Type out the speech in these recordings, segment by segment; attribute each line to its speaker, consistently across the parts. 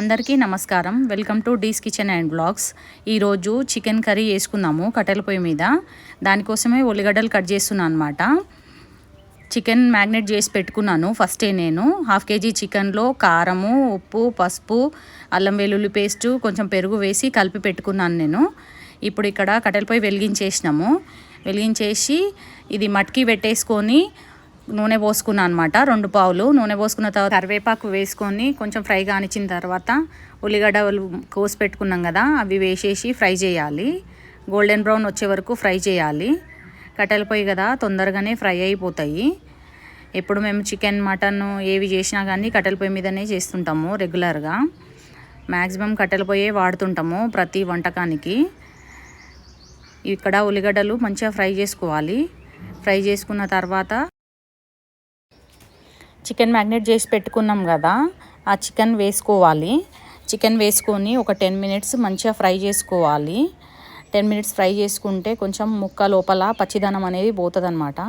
Speaker 1: అందరికీ నమస్కారం. Welcome to Dee's kitchen and blogs. ఈరోజు చికెన్ కర్రీ వేసుకుందాము కట్టెల పొయ్యి మీద. దానికోసమే ఉల్లిగడ్డలు కట్ చేస్తున్నాను అనమాట చికెన్ మ్యాగ్నెట్ చేసి పెట్టుకున్నాను ఫస్టే నేను. హాఫ్ కేజీ చికెన్లో కారము ఉప్పు పసుపు అల్లం వెల్లుల్లి పేస్టు కొంచెం పెరుగు వేసి కలిపి పెట్టుకున్నాను నేను. ఇప్పుడు ఇక్కడ కట్టెల పొయ్యి వెలిగించేసినాము. వెలిగించేసి ఇది మట్కి పెట్టేసుకొని నూనె పోసుకున్నాను అనమాట రెండు పావులు. నూనె పోసుకున్న తర్వాత కరివేపాకు వేసుకొని కొంచెం ఫ్రై కానిచ్చిన తర్వాత ఉల్లిగడ్డలు కోసి పెట్టుకున్నాం కదా అవి వేసేసి ఫ్రై చేయాలి. గోల్డెన్ బ్రౌన్ వచ్చే వరకు ఫ్రై చేయాలి. కట్టెల పొయ్యి కదా తొందరగానే ఫ్రై అయిపోతాయి. ఎప్పుడు మేము చికెన్ మటన్ ఏవి చేసినా కానీ కట్టెల పొయ్యి మీదనే చేస్తుంటాము రెగ్యులర్గా. మ్యాక్సిమం కట్టెల పొయ్యే వాడుతుంటాము ప్రతి వంటకానికి. ఇక్కడ ఉల్లిగడ్డలు మంచిగా ఫ్రై చేసుకోవాలి. ఫ్రై చేసుకున్న తర్వాత చికెన్ మ్యాగ్నేట్ చేసి పెట్టుకున్నాం కదా ఆ చికెన్ వేసుకోవాలి. చికెన్ వేసుకొని ఒక టెన్ మినిట్స్ మంచిగా ఫ్రై చేసుకోవాలి. టెన్ మినిట్స్ ఫ్రై చేసుకుంటే కొంచెం ముక్క లోపల పచ్చిదనం అనేది పోతుందన్నమాట.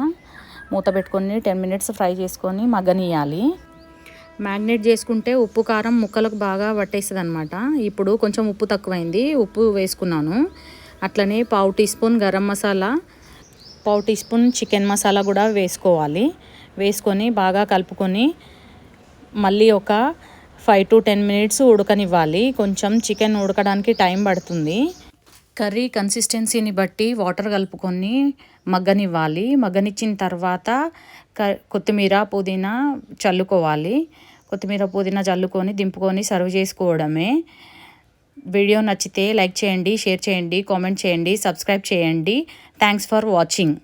Speaker 1: మూత పెట్టుకొని టెన్ మినిట్స్ ఫ్రై చేసుకొని మగ్గనియాలి మ్యాగ్నేట్ చేసుకుంటే ఉప్పు కారం ముక్కలకు బాగా పట్టేస్తుంది అనమాట ఇప్పుడు కొంచెం ఉప్పు తక్కువైంది ఉప్పు వేసుకున్నాను. అట్లనే పావు టీ స్పూన్ గరం మసాలా పావు టీ స్పూన్ చికెన్ మసాలా కూడా వేసుకోవాలి. వేసుకొని బాగా కలుపుకొని మళ్ళీ ఒక ఫైవ్ టు టెన్ మినిట్స్ ఉడకనివ్వాలి. కొంచెం చికెన్ ఉడకడానికి టైం పడుతుంది. కర్రీ కన్సిస్టెన్సీని బట్టి వాటర్ కలుపుకొని మగ్గనివ్వాలి. మగ్గనిచ్చిన తర్వాత క కొత్తిమీర పుదీనా చల్లుకోవాలి. కొత్తిమీర పుదీనా చల్లుకొని దింపుకొని సర్వ్ చేసుకోవడమే. వీడియో నచ్చితే లైక్ చేయండి షేర్ చేయండి కామెంట్ చేయండి సబ్స్క్రైబ్ చేయండి. Thanks for watching